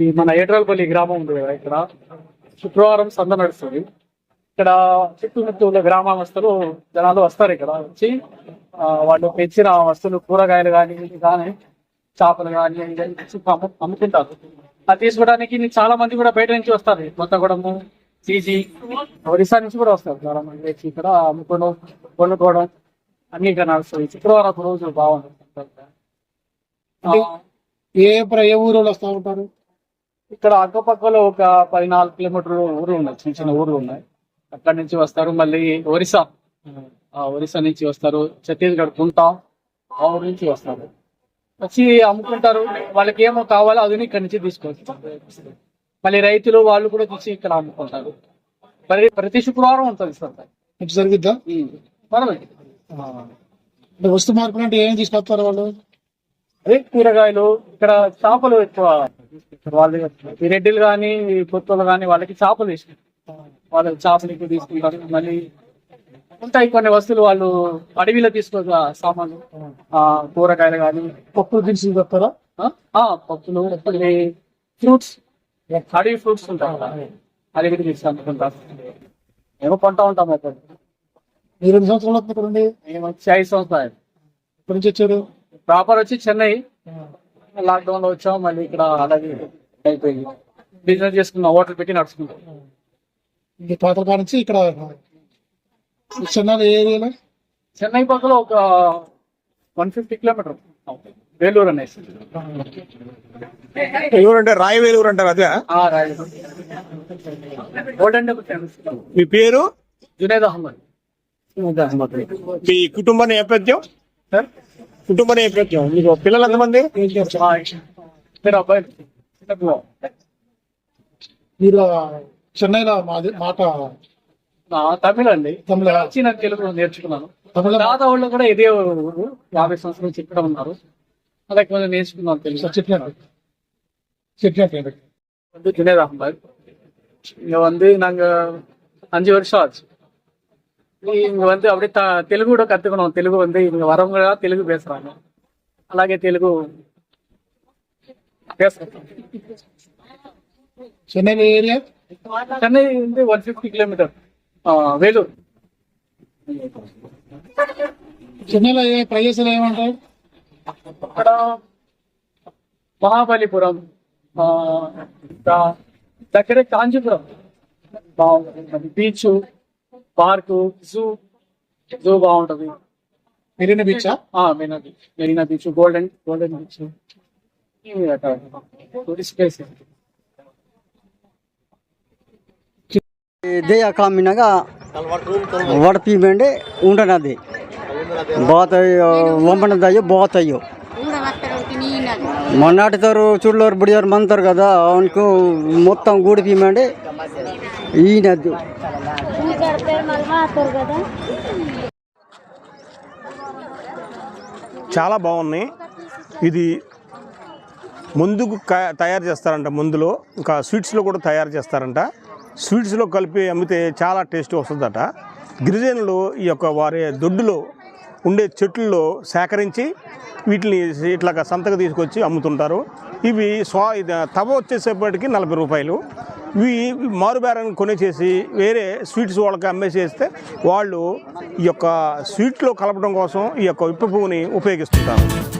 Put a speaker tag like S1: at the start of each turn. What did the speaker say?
S1: ఈ మన ఏట్రాలపల్లి గ్రామం ఉంది కదా ఇక్కడ. శుక్రవారం సంద నడుస్తుంది. ఇక్కడ చుట్టుముట్టుల గ్రామస్తులు జనాలు వస్తారు ఇక్కడ వచ్చి వాళ్ళు పెంచిన వస్తువులు కూరగాయలు కానీ కానీ చేపలు కానీ అమ్ము- అమ్ముకుంటారు. అది తీసుకోవడానికి చాలా మంది కూడా బయట నుంచి వస్తారు. కొత్తగూడము సీజీ ఒరిస్సా నుంచి కూడా వస్తారు చాలా మంది వచ్చి ఇక్కడ అమ్ముకోవడం కొనుక్కోవడం అన్ని ఇక్కడ నడుస్తుంది. శుక్రవారం రోజు బాగుంటుంది.
S2: ఏ ఏ ఊరు వస్తూ ఉంటారు?
S1: ఇక్కడ అక్కపక్కలో ఒక పద్నాలుగు కిలోమీటర్లు ఊరు ఉన్నాయి చిన్న చిన్న ఊర్లు ఉన్నాయి. అక్కడి నుంచి వస్తారు మళ్ళీ ఒరిస్సా. ఆ ఒరిస్సా నుంచి వస్తారు ఛత్తీస్గఢ్ కుంటా ఆ ఊరు నుంచి వస్తారు. వచ్చి అమ్ముకుంటారు. వాళ్ళకి ఏమో కావాలో అది ఇక్కడ నుంచి తీసుకొస్తారు మళ్ళీ రైతులు వాళ్ళు కూడా తెచ్చి ఇక్కడ అమ్ముకుంటారు. మరి ప్రతి శుక్రవారం ఉంటుంది సార్.
S2: జరుగుద్దా?
S1: పర్వాలేదు.
S2: వస్తు మార్పులు అంటే ఏం తీసుకొస్తారు వాళ్ళు?
S1: అదే కూరగాయలు ఇక్కడ చేపలు ఎక్కువ వాళ్ళు ఈ రెడ్డిలు కానీ కొత్తలు కానీ వాళ్ళకి చేపలు ఇష్టం వాళ్ళు చేపలు ఎక్కువ తీసుకుంటారు. మళ్ళీ ఉంటాయి కొన్ని వస్తువులు వాళ్ళు అడవిలో తీసుకో సామాన్లు ఆ కూరగాయలు కానీ.
S2: పప్పు దినుసులు
S1: ఆ? పప్పులు ఫ్రూట్స్ అడవి ఫ్రూట్స్ ఉంటాయి. కూడా తీసి అమ్ముకుంటారు ఏమో కొంటా ఉంటాం అక్కడ
S2: మీరు ఎన్ని సంవత్సరాలు అవుతుంది ఇక్కడ ఉండి
S1: మేము వచ్చి ఐదు సంవత్సరాలు.
S2: ఎక్కడి నుంచి వచ్చారు?
S1: ప్రాపర్ వచ్చి చెన్నై. లాక్డౌన్లో వచ్చాం మళ్ళీ ఇక్కడ అలాగే అయిపోయింది. బిజినెస్ చేసుకున్నాం హోటల్ పెట్టి నడుచుకుంటాం.
S2: పాతకాడ నుంచి ఇక్కడ చెన్నై ఏరియాలో?
S1: చెన్నై పక్కలో ఒక వన్ ఫిఫ్టీ కిలోమీటర్ వేలూరు అనేసి.
S3: ఎవరంటే రాయవేలూరు అంటారు అదే
S1: ఆ, రాయలసీమ. గోల్డెన్ ఫేమస్
S3: మీ పేరు?
S1: జునేద్ అహ్మద్. జునేద్ అహ్మద్.
S3: మీ కుటుంబ నేపథ్యం
S1: సార్?
S3: కుటుంబ నేపథ్యం మీకు పిల్లలు ఎంతమంది
S1: ఆ, మీరు అబ్బాయి చిన్న పిల్లవాడు.
S2: మీరు చెన్నైలో మాది మాట
S1: ఆ, తమిళ అండి
S2: తమిళ
S1: వచ్చి నేను తెలుగు నేర్చుకున్నాను
S2: తమిళ
S1: తాత వాళ్ళు కూడా ఇదే ఊరు యాభై సంవత్సరాల నుంచి ఇక్కడ ఉన్నారు అలాగే కొంచెం నేర్చుకున్నాను తెలుగు
S2: చెప్పినట్టు చెప్పినట్టు
S1: வந்து ஜுனேத் அகமது இங்க வந்து நாங்க அஞ்சு வருஷம் ஆச்சு இங்க வந்து அப்படியே த- தெலுங்கு கூட கத்துக்கணும் தெலுங்கு வந்து இங்க வரவங்க எல்லாம் தெலுங்கு பேசுறாங்க అలాగే తెలుగు பேசுறோம்
S2: చెన్నై ఏరియా
S1: చెన్నై வந்து ஒன் ஃபிஃப்டி கிலோமீட்டர் வேலூர்
S2: చెన్నైలో ఏ ప్రదేశాలు ఏమంటారు
S1: అక్కడ మహాబలిపురం ఆ, ఇంకా దగ్గరే కాంచీపురం బాగుంటుంది బీచ్ Park zoo zoo బాగుంటది. Marina beach? Marina beach Marina beach golden golden
S4: beach. Tourist place they ಕಾಮಿನಾಗ ವಡಪಿ ಬೇಂಡೆ ಉಂಡನದೆ ಬಾತ್ ಒಂಬನದಯ್ಯೋ ಬಾತ್ ಅಯ್ಯೋ బుడియారు మంతారు కదా అవునుకు మొత్తం గూడిపిమండి నది
S3: చాలా బాగున్నాయి. ఇది ముందుకు తయారు చేస్తారంట ముందులో. ఇంకా స్వీట్స్లో కూడా తయారు చేస్తారంట. స్వీట్స్లో కలిపి అమ్మితే చాలా టేస్ట్ వస్తుందట. గిరిజనులు ఈ యొక్క వారి దొడ్డులో ఉండే చెట్లలో సేకరించి వీటిని ఇట్లాగా సంతకు తీసుకొచ్చి అమ్ముతుంటారు. ఇవి స్వా ఇది తవ వచ్చేసేపటికి నలభై రూపాయలు. ఇవి మారుబేరాన్ని కొనేసేసి వేరే స్వీట్స్ వాళ్ళకి అమ్మేసేస్తే వాళ్ళు ఈ యొక్క స్వీట్లో కలపడం కోసం ఈ యొక్క విప్ప పువ్వుని ఉపయోగిస్తుంటారు.